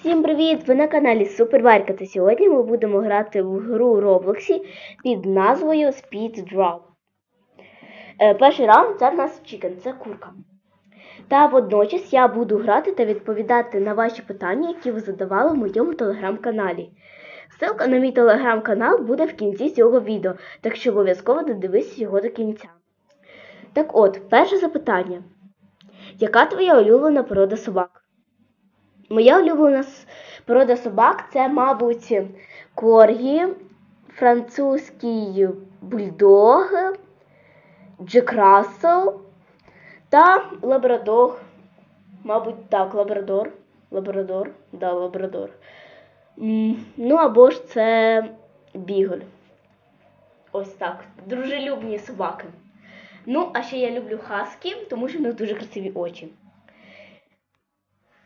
Всім привіт! Ви на каналі Суперварка. Та сьогодні ми будемо грати в гру Роблоксі під назвою Speed Draw. Е, перший раунд це в нас чікен, це курка. Та водночас я буду грати та відповідати на ваші питання, які ви задавали в моєму телеграм-каналі. Ссылка на мій телеграм-канал буде в кінці цього відео, так що обов'язково додивись його до кінця. Так от, перше запитання. Яка твоя улюблена порода собак? Моя улюблена порода собак це, мабуть, коргі, французький бульдог, Джек Рассел та лабрадор. Мабуть, так, лабрадор. Лабрадор, да, лабрадор. Ну або ж це біголь. Ось так. Дружелюбні собаки. Ну, а ще я люблю хаски, тому що в них дуже красиві очі.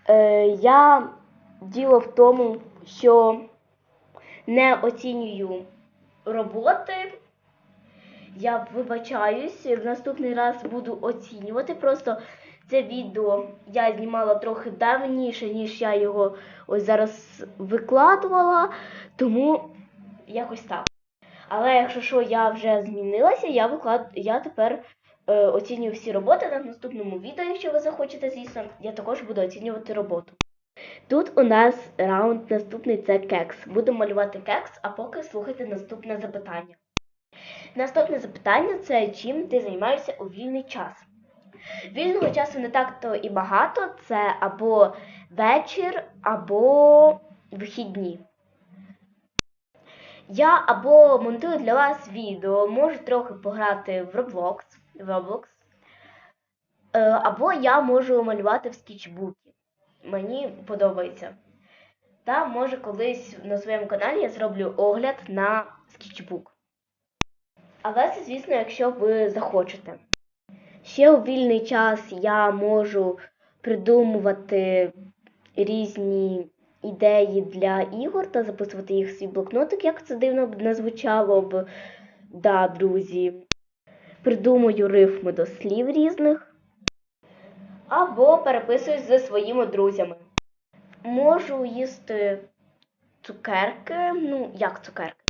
Е, я діло в тому, що не оцінюю роботи. Я вибачаюсь, в наступний раз буду оцінювати. Просто це відео я знімала трохи давніше, ніж я його ось зараз викладувала, тому якось так. Але якщо що, я вже змінилася, я виклад... я тепер оцінюю всі роботи на наступному відео, якщо ви захочете, звісно, я також буду оцінювати роботу. Тут у нас раунд наступний це кекс. Буду малювати кекс, а поки слухайте наступне запитання. Наступне запитання це чим ти займаєшся у вільний час. Вільного часу не так-то і багато, це або вечір, або вихідні. Я або монтую для вас відео, можу трохи пограти в Roblox, Roblox, е, або я можу малювати в скетчбуці. Мені подобається. Та може колись на своєму каналі я зроблю огляд на скетчбук. Але це, звісно, якщо ви захочете. Ще у вільний час я можу придумувати різні ідеї для ігор та записувати їх в свій блокнотик, як це дивно б не звучало б. Да, друзі. Придумую рифми до слів різних. Або переписуюсь зі своїми друзями. Можу їсти цукерки, ну, як цукерки,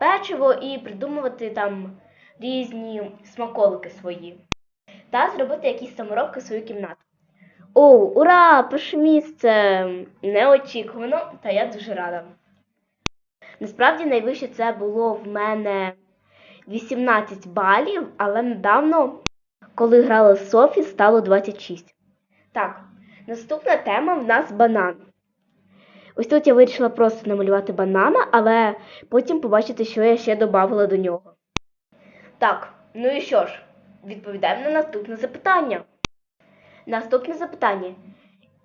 печиво і придумувати там різні смаколики свої. Та зробити якісь саморобки в свою кімнату. О, ура! Перше місце! Неочікувано, та я дуже рада. Насправді найвище це було в мене 18 балів, але недавно, коли грала з Софі, стало 26. Так, наступна тема в нас банан. Ось тут я вирішила просто намалювати банана, але потім побачите, що я ще додавала до нього. Так, ну і що ж, відповідаємо на наступне запитання. Наступне запитання.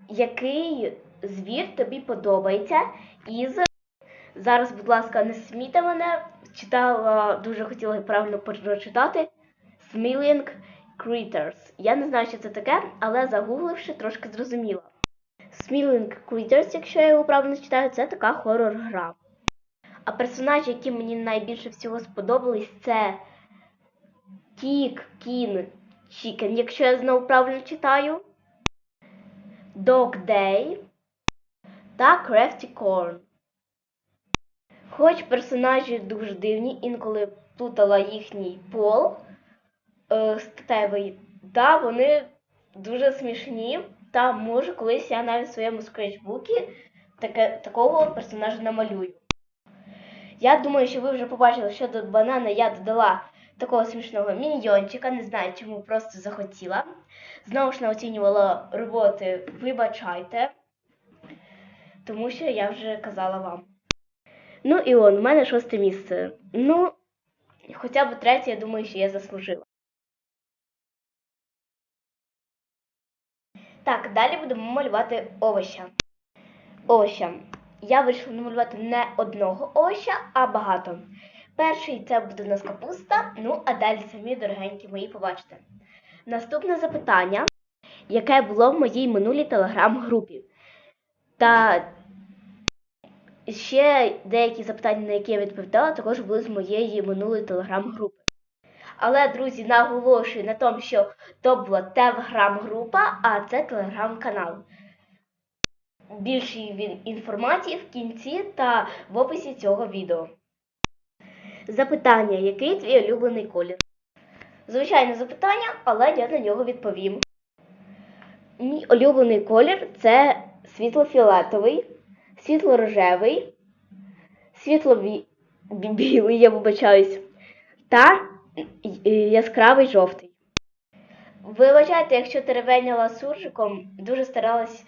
Який звір тобі подобається із. Зараз, будь ласка, не смійте мене. Читала, дуже хотіла правильно прочитати. Smiling Critters. Я не знаю, що це таке, але загугливши, трошки зрозуміла. Smiling Critters, якщо я його правильно читаю, це така хорор-гра. А персонажі, які мені найбільше всього сподобались, це Кік, Кін, Чікен, якщо я знову правильно читаю. Dog Day та Crafty Corn. Хоч персонажі дуже дивні, інколи плутала їхній пол е, статевий, та вони дуже смішні. Та може колись я навіть в своєму скретчбуці таке, такого персонажа намалюю. Я думаю, що ви вже побачили, що до банана я додала такого смішного міньйончика, не знаю, чому просто захотіла. Знову ж не оцінювала роботи, вибачайте, тому що я вже казала вам. Ну і он, у мене шосте місце. Ну, хоча б третє, я думаю, що я заслужила. Так, далі будемо малювати овоща. Овоща. Я вирішила намалювати не одного овоща, а багато. Перший це буде у нас капуста, ну а далі самі дорогенькі мої побачите. Наступне запитання, яке було в моїй минулій телеграм-групі. Та ще деякі запитання, на які я відповідала, також були з моєї минулої телеграм-групи. Але, друзі, наголошую на тому, що то була телеграм-група, а це телеграм-канал. більшій він інформації в кінці та в описі цього відео. Запитання: який твій улюблений колір? Звичайне запитання, але я на нього відповім. Мій улюблений колір це світло-фіолетовий, світло-рожевий, світло-білий, я вибачаюсь, та е, яскравий жовтий. Вибачайте, якщо теревеняла суржиком, дуже старалась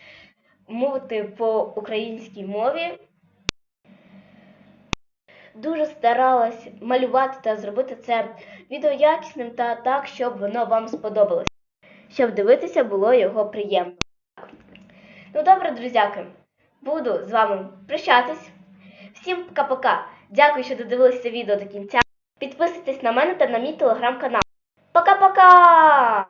мовити по українській мові. Дуже старалась малювати та зробити це відео якісним та так, щоб воно вам сподобалось. Щоб дивитися було його приємно. Ну добре, друзяки, буду з вами прощатись. Всім пока-пока. Дякую, що додивилися відео до кінця. Підписуйтесь на мене та на мій телеграм-канал. Пока-пока!